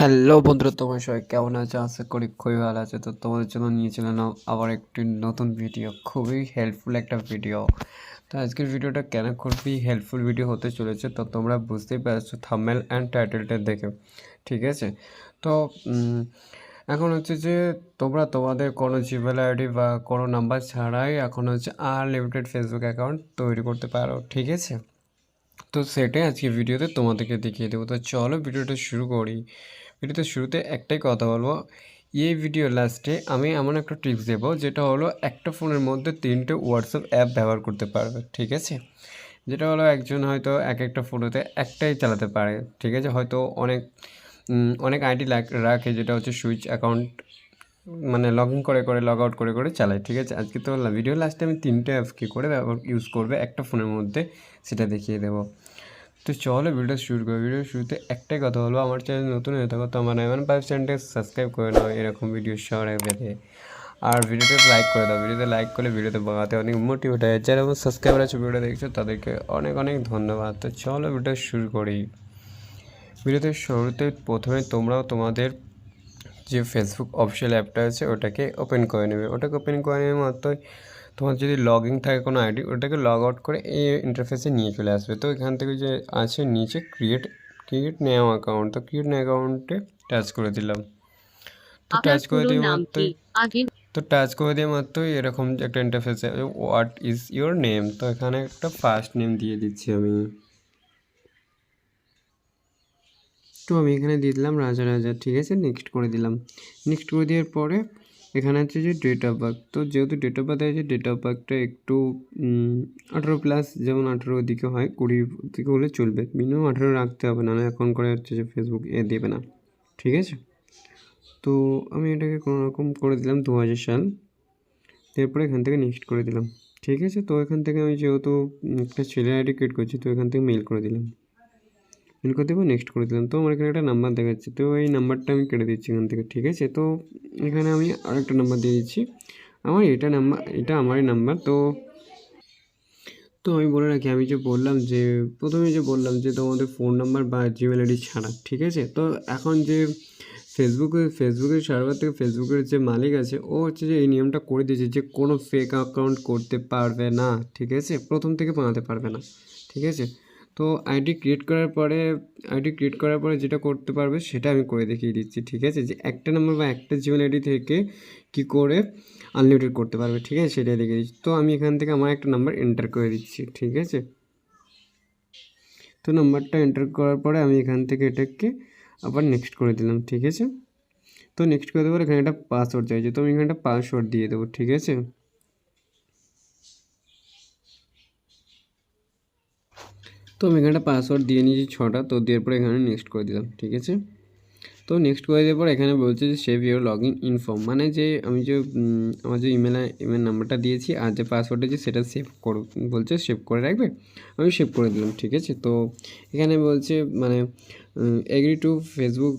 Hello বন্ধুরা, তোমার সবাই কেমন আছে? আশা করি খুবই ভালো আছে। তো তোমাদের জন্য নিয়েছিলাম আবার একটি নতুন ভিডিও খুবই হেল্পফুল একটা ভিডিও তো আজকের ভিডিওটা কেন খুবই হেল্পফুল ভিডিও হতে চলেছে, তো তোমরা বুঝতেই পারছ থামেল অ্যান্ড টাইটেলটা দেখে, ঠিক আছে? তো এখন হচ্ছে যে তোমরা তোমাদের কোনো জিমেল আইডি বা কোনো নাম্বার ছাড়াই এখন হচ্ছে আনলিমিটেড ফেসবুক অ্যাকাউন্ট তৈরি করতে পারো, ঠিক আছে? তো সেটাই আজকে ভিডিওতে তোমাদেরকে দেখিয়ে দেবো। তো চলো ভিডিওটা শুরু করি। ভিডিওতে শুরুতে একটাই কথা বলব। এই ভিডিও লাস্টে আমি এমন একটা টিপস দেবো, যেটা হলো একটা ফোনের মধ্যে তিনটে হোয়াটসঅ্যাপ অ্যাপ ব্যবহার করতে পারবে, ঠিক আছে? যেটা হলো একজন হয়তো এক একটা ফোনেতে একটাই চালাতে পারে, ঠিক আছে? হয়তো অনেক অনেক আইডি রাখে, যেটা হচ্ছে সুইচ অ্যাকাউন্ট মানে লগ ইন করে করে লগ আউট করে করে চালায়, ঠিক আছে? আজকে তো ভিডিও লাস্টে আমি তিনটে অ্যাপ কী করে ব্যবহার ইউজ করবে একটা ফোনের মধ্যে, সেটা দেখিয়ে দেবো। তো চলো ভিডিও শুরু করি। ভিডিও শুরুতে একটাই কথা বলব, আমার চ্যানেল নতুন হয়ে থাকো তো আমার এমন ফাইভ চ্যানেলটা সাবস্ক্রাইব করে নাও, এরকম ভিডিও সবাই পেতে। আর ভিডিওতে লাইক করে দাও ভিডিওতে লাইক করলে ভিডিওতে বাগাতে অনেক মোটিভেট হয় যারা আমার সাবস্ক্রাইবার আছে ভিডিও দেখছ, তাদেরকে অনেক অনেক ধন্যবাদ। তো চলো ভিডিও শুরু করি। ভিডিওতে শুরুতে প্রথমে তোমরাও তোমাদের যে ফেসবুক অফিসিয়াল অ্যাপটা আছে, ওটাকে ওপেন করে নেবে। ওটাকে ওপেন করে নেবে মাত্রই তোমার যদি লগ ইন থাকে কোনো আইডি ওটাকে লগ আউট করে এই ইন্টারফেসে নিয়ে চলে আসবে। তো এখান থেকে যে আছে নিচে ক্রিয়েট ক্রিয়েট নেও অ্যাকাউন্ট তো ক্রিয়েট নেও অ্যাকাউন্টে টাচ করে দিলাম। তো টাচ করে দিয়ে মাত্রই তো টাচ করে দিয়ে মাত্রই এরকম একটা interface what is your name তো এখানে একটা ফার্স্ট নেম দিয়ে দিচ্ছি আমি। তো আমি এখানে দিয়ে দিলাম রাজা রাজা ঠিক আছে? নেক্সট করে দিলাম। নেক্সট করে দেওয়ার পরে এখানে হচ্ছে যে ডেট অফ বার্থ তো যেহেতু ডেট অফ বার্থ আছে ডেট অফ বার্থটা একটু আঠেরো প্লাস যেমন আঠেরো দিকে হয়, কুড়ি দিকে হলে চলবে। মিনিমাম আঠেরো রাখতে হবে না এখন করে হচ্ছে যে ফেসবুক এ দেবে না। ঠিক আছে? তো আমি এটাকে কোনো রকম করে দিলাম দু হাজার সাল। এরপরে এখান থেকে নেক্সট করে দিলাম। ঠিক আছে? তো এখান থেকে আমি যেহেতু একটা ছেলে আইডি ক্রিয়েট করছি, তো এখান থেকে মেল করে দিলাম। মেল করে দেবো নেক্সট করে দিলাম। তো আমার এখানে একটা নাম্বার দেখাচ্ছে। তো এই নাম্বারটা আমি কেটে দিচ্ছি এখান থেকে, ঠিক আছে? তো এখানে আমি আরেকটা নাম্বার দিয়ে দিচ্ছি। আমার এটা নাম্বার এটা আমারই নাম্বার তো তো আমি বলে রাখি, আমি যে বললাম যে, প্রথমে যে বললাম যে তোমাদের ফোন নাম্বার বা জিমেল আইডি ছাড়া, ঠিক আছে? তো এখন যে ফেসবুকে ফেসবুকের সার্ভার থেকে ফেসবুকের যে মালিক আছে, ও হচ্ছে যে এই নিয়মটা করে দিয়েছে যে কোনো ফেক অ্যাকাউন্ট করতে পারবে না, ঠিক আছে? প্রথম থেকে বানাতে পারবে না, ঠিক আছে? তো আইডি ক্রিয়েট করার পরে আইডি ক্রিয়েট করার পরে যেটা করতে পারবে সেটা আমি করে দেখিয়ে দিচ্ছি, ঠিক আছে? যে একটা নাম্বার বা একটা জিমেল আইডি থেকে কি করে আনলিমিটেড করতে পারবে, ঠিক আছে? সেটাই দেখিয়ে দিচ্ছি। তো আমি এখান থেকে আমার একটা নাম্বার এন্টার করে দিচ্ছি, ঠিক আছে? তো নাম্বারটা এন্টার করার পরে আমি এখান থেকে এটাকে আবার নেক্সট করে দিলাম, ঠিক আছে? তো নেক্সট করে দেবো এখানে একটা পাসওয়ার্ড চাইছে তো আমি এখানে একটা পাসওয়ার্ড দিয়ে দেবো, ঠিক আছে? তো আমি এখানে পাসওয়ার্ড দিয়ে নিয়েছি ছটা, তো দেওয়ার পরে এখানে নেক্সট করে দিলাম, ঠিক আছে? তো নেক্সট করে দেওয়ার পর এখানে বলছে যে save your log in inform মানে যে আমি যে আমার যে ইমেল ইমেল নাম্বারটা দিয়েছি আর যে পাসওয়ার্ডটা যে সেটা সেভ করো, বলছে সেভ করে রাখবে, আমি সেভ করে দিলাম, ঠিক আছে? তো এখানে বলছে মানে agree to Facebook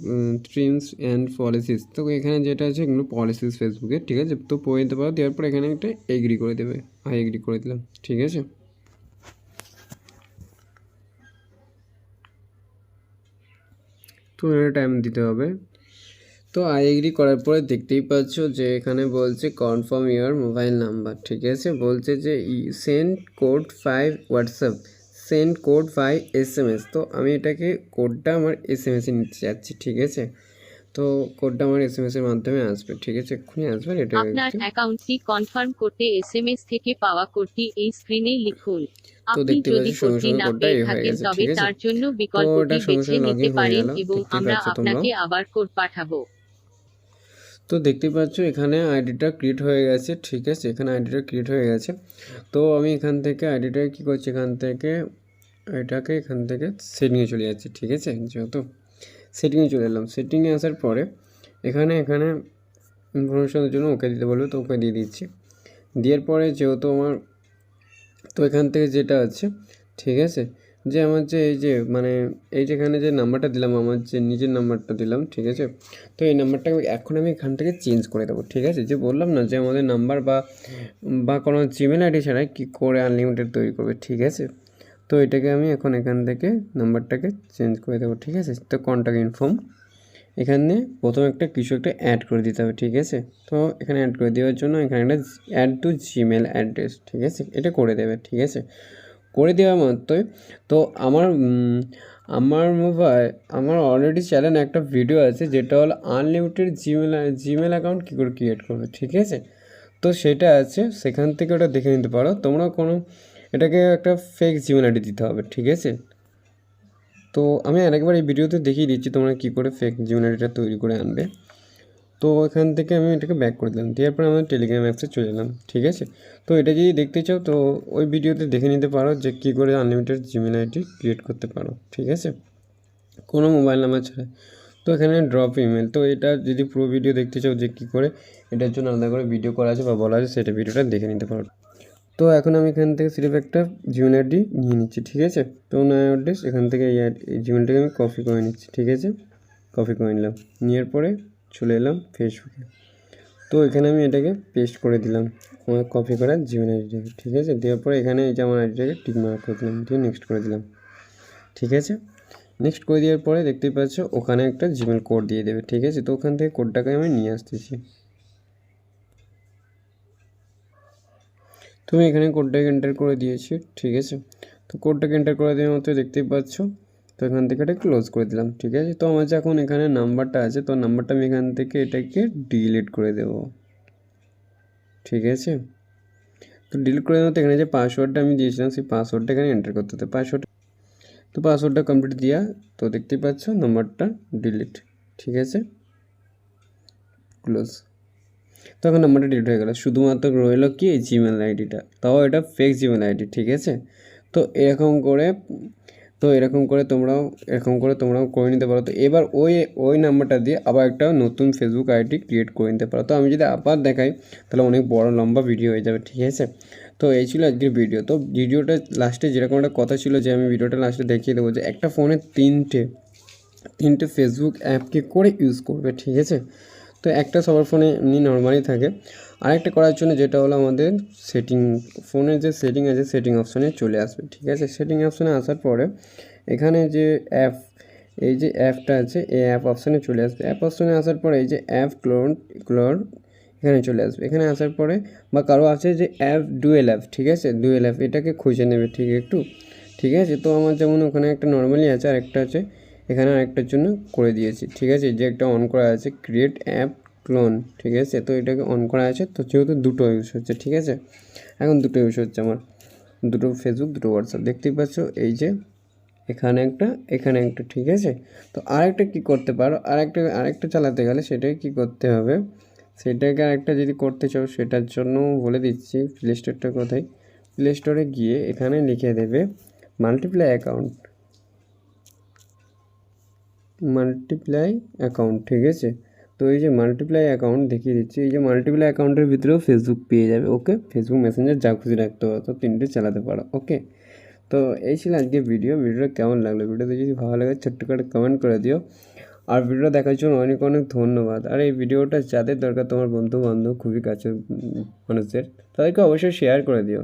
streams and policies তো এখানে যেটা আছে এগুলো পলিসিস ফেসবুকে ঠিক আছে? তো পড়ে দিতে পারো, দেওয়ার পর এখানে একটা এগ্রি করে দেবে হ্যাঁ এগ্রি করে দিলাম, ঠিক আছে? তো টাইম দিতে হবে। তো আই এগ্রি করার পরে দেখতেই পাচ্ছ যে এখানে বলছে কনফার্ম ইয়ার মোবাইল নাম্বার ঠিক আছে? বলছে যে send code five WhatsApp send code five S M S তো আমি এটাকে কোডটা আমার এস এম এসে নিতে চাচ্ছি, ঠিক আছে? তো কোডটা আমার এস এম এসের মাধ্যমে আসবে ঠিক আছে? এক্ষুনি আসবে এটা আপনার অ্যাকাউন্টটি কনফার্ম করতে এসএমএস থেকে পাওয়া কোডটি এই স্ক্রিনে লিখুন। আপনি দেখতে পাচ্ছি সঙ্গে সঙ্গে কোডটা পেয়ে এ হয়ে গেছে, তবে ঠিক আছে? তার জন্য বিকল্পটি বেছে নিতে পারেন এবং আমরা আপনাকে আবার কোড পাঠাবো। তো দেখতে পাচ্ছ এখানে আইডিটা ক্রিয়েট হয়ে গেছে ঠিক আছে? এখানে আইডিটা ক্রিয়েট হয়ে গেছে। তো আমি এখান থেকে আইডিটা কী করছি? এখান থেকে এটাকে এখান থেকে সেটিংয়ে চলে যাচ্ছি ঠিক আছে? যেহেতু সেটিংয়ে চলে এলাম। সেটিংয়ে আসার পরে এখানে এখানে ইনফরমেশনের জন্য ওকে দিতে বলবে, তো ওকে দিয়ে দিচ্ছি। দেওয়ার পরে যেহেতু আমার, তো এখান থেকে যেটা আছে, ঠিক আছে? যে আমার যে এই যে মানে এই যেখানে যে নাম্বারটা দিলাম, আমার যে নিজের নাম্বারটা দিলাম, ঠিক আছে? তো এই নাম্বারটা এখন আমি এখান থেকে চেঞ্জ করে দেবো, ঠিক আছে? যে বললাম না যে আমাদের নাম্বার বা বা কোনো জিমেল আইডি ছাড়াই কী করে আনলিমিটেড তৈরি করবে, ঠিক আছে? তো এটাকে আমি এখন এখান থেকে নাম্বারটাকে চেঞ্জ করে দেবো, ঠিক আছে? তো কন্ট্যাক্ট ইনফর্ম এখানে প্রথমে একটা কিছু একটা অ্যাড করে দিতে হবে, ঠিক আছে? তো এখানে অ্যাড করে দেওয়ার জন্য এখানে একটা অ্যাড টু জিমেল অ্যাড্রেস ঠিক আছে? এটা করে দেবে, ঠিক আছে? করে দেওয়া মাত্রই। তো আমার আমার মোবাইল আমার অলরেডি চ্যানেল একটা ভিডিও আছে, যেটা হলো আনলিমিটেড জিমেল জিমেল অ্যাকাউন্ট কী করে ক্রিয়েট করবে, ঠিক আছে? তো সেটা আছে, সেখান থেকে ওটা দেখে নিতে পারো। তোমরা কোনো এটাকে একটা ফেক জিমেল আইডি দিতে হবে, ঠিক আছে? তো আমি আরেকবার এই ভিডিওতে দেখিয়ে দিচ্ছি তোমরা কী করে ফেক জিমেল আইডিটা তৈরি করে আনবে। তো এখান থেকে আমি এটাকে ব্যাক করে দিলাম দেওয়ার পরে আমি টেলিগ্রাম অ্যাপসে চলে এলাম, ঠিক আছে? তো এটা যদি দেখতে চাও, তো ওই ভিডিওতে দেখে নিতে পারো যে কী করে আনলিমিটেড জিমেল আইডি ক্রিয়েট করতে পারো, ঠিক আছে? কোনো মোবাইল নাম্বার ছাড়া। তো এখানে ড্রপ ইমেল তো এটা যদি পুরো ভিডিও দেখতে চাও যে কী করে, এটার জন্য আলাদা করে ভিডিও করা আছে বা বলা আছে, সেটা ভিডিওটা দেখে নিতে পারো। তো এখন আমি এখান থেকে সিরিফ একটা জিমেল আইডি নিয়ে নিচ্ছি, ঠিক আছে? তো নয় অ্যাড্রেস এখান থেকে এই জিমেলটাকে আমি কপি করে নিচ্ছি, ঠিক আছে? কপি করে নিলাম। নেওয়ার পরে চলে এলাম ফেসবুকে তো এখানে আমি এটাকে পেস্ট করে দিলাম, আমার কপি করা জিমেল আইডিটাকে ঠিক আছে? দেওয়ার পরে এখানে এই যে আমার আইডিটাকে টিক মার্ক করে দিলাম, দিয়ে নেক্সট করে দিলাম, ঠিক আছে? নেক্সট করে দেওয়ার পরে দেখতেই পাচ্ছ, ওখানে একটা জিমেল কোড দিয়ে দেবে, ঠিক আছে? তো ওখান থেকে কোডটাকে আমি নিয়ে আসতেছি। তুমি এখানে কোডটাকে এন্টার করে দিয়েছি, ঠিক আছে? তো কোডটাকে এন্টার করে দেওয়ার মতো দেখতেই পাচ্ছ। তো এখান থেকে এটা ক্লোজ করে দিলাম, ঠিক আছে? তো আমার যে এখন এখানে নাম্বারটা আছে, তো নাম্বারটা আমি এখান থেকে এটাকে ডিলিট করে দেব, ঠিক আছে? তো ডিলিট করে দেওয়ার মতো এখানে যে পাসওয়ার্ডটা আমি দিয়েছিলাম, সেই পাসওয়ার্ডটা এখানে এন্টার করতে হতো পাসওয়ার্ড তো পাসওয়ার্ডটা কমপ্লিট দেওয়া তো দেখতেই পাচ্ছ নাম্বারটা ডিলিট ঠিক আছে? ক্লোজ তো এখন নাম্বারটা ডিলিট হয়ে গেল। শুধুমাত্র রইল কি জিমেল আইডিটা তাও এটা ফেক জিমেল আইডি ঠিক আছে? তো এরকম করে, তো এরকম করে তোমরাও, এরকম করে তোমরাও করে নিতে পারো। তো এবার ওই ওই নাম্বারটা দিয়ে আবার একটা নতুন ফেসবুক আইডি ক্রিয়েট করে নিতে পারো। তো আমি যদি আবার দেখাই, তাহলে অনেক বড় লম্বা ভিডিও হয়ে যাবে, ঠিক আছে? তো এই ছিল আজকের ভিডিও তো ভিডিওটা লাস্টে যেরকম একটা কথা ছিল যে আমি ভিডিওটা লাস্টে দেখিয়ে দেবো যে একটা ফোনে তিনটে তিনটে ফেসবুক অ্যাপকে করে ইউজ করবে, ঠিক আছে? তো একটা সবার ফোনে এমনি নর্মালি থাকে। আরেকটা করার জন্য যেটা হলো আমাদের সেটিং ফোনের যে সেটিং আছে সেটিং অপশানে চলে আসবে, ঠিক আছে? সেটিং অপশানে আসার পরে এখানে যে অ্যাপ এই যে অ্যাপটা আছে, এই অ্যাপ অপশানে চলে আসবে। অ্যাপ অপশানে আসার পরে এই যে অ্যাপ ক্লোন ক্লোর এখানে চলে আসবে। এখানে আসার পরে বা কারও আছে যে অ্যাপ ডুয়েল অ্যাপ ঠিক আছে? ডুয়েল অ্যাপ এটাকে খুঁজে নেবে, ঠিক একটু, ঠিক আছে? তো আমার যেমন ওখানে একটা নর্মালি আছে আর একটা আছে এখানে আরেকটার জন্য করে দিয়েছি, ঠিক আছে? যে একটা অন করা আছে ক্রিয়েট অ্যাপ ক্লোন ঠিক আছে? তো এটাকে অন করা আছে, তো যেহেতু দুটো ইউজ হচ্ছে, ঠিক আছে? এখন দুটো ইউজ হচ্ছে আমার। দুটো ফেসবুক দুটো হোয়াটসঅ্যাপ দেখতেই পাচ্ছ, এই যে এখানে একটা এখানে একটা, ঠিক আছে? তো আরেকটা কি করতে পারো? আরেকটা আরেকটা চালাতে গেলে সেটাকে কি করতে হবে? সেটাকে আরেকটা যদি করতে চাও, সেটার জন্য বলে দিচ্ছি প্লে স্টোরটা কোথায়? প্লে স্টোরে গিয়ে এখানে লিখে দেবে মাল্টিপ্লাই অ্যাকাউন্ট মাল্টিপ্লাই অ্যাকাউন্ট ঠিক আছে? তো এই যে মাল্টিপ্লাই অ্যাকাউন্ট দেখিয়ে দিচ্ছি, এই যে মাল্টিপ্লাই অ্যাকাউন্টের ভিতরেও ফেসবুক পেয়ে যাবে ওকে ফেসবুক মেসেঞ্জার যা খুশি রাখতে পারো, তো তিনটে চালাতে পারো ওকে তো এই ছিল আজকে ভিডিও ভিডিওটা কেমন লাগল? ভিডিওতে যদি ভালো লাগে, ছোট্ট করে কমেন্ট করে দিও। আর ভিডিওটা দেখার জন্য অনেক অনেক ধন্যবাদ। আর এই ভিডিওটা যাদের দরকার, তোমার বন্ধু বান্ধব খুবই কাছের মানুষদের, তাদেরকে অবশ্যই শেয়ার করে দিও।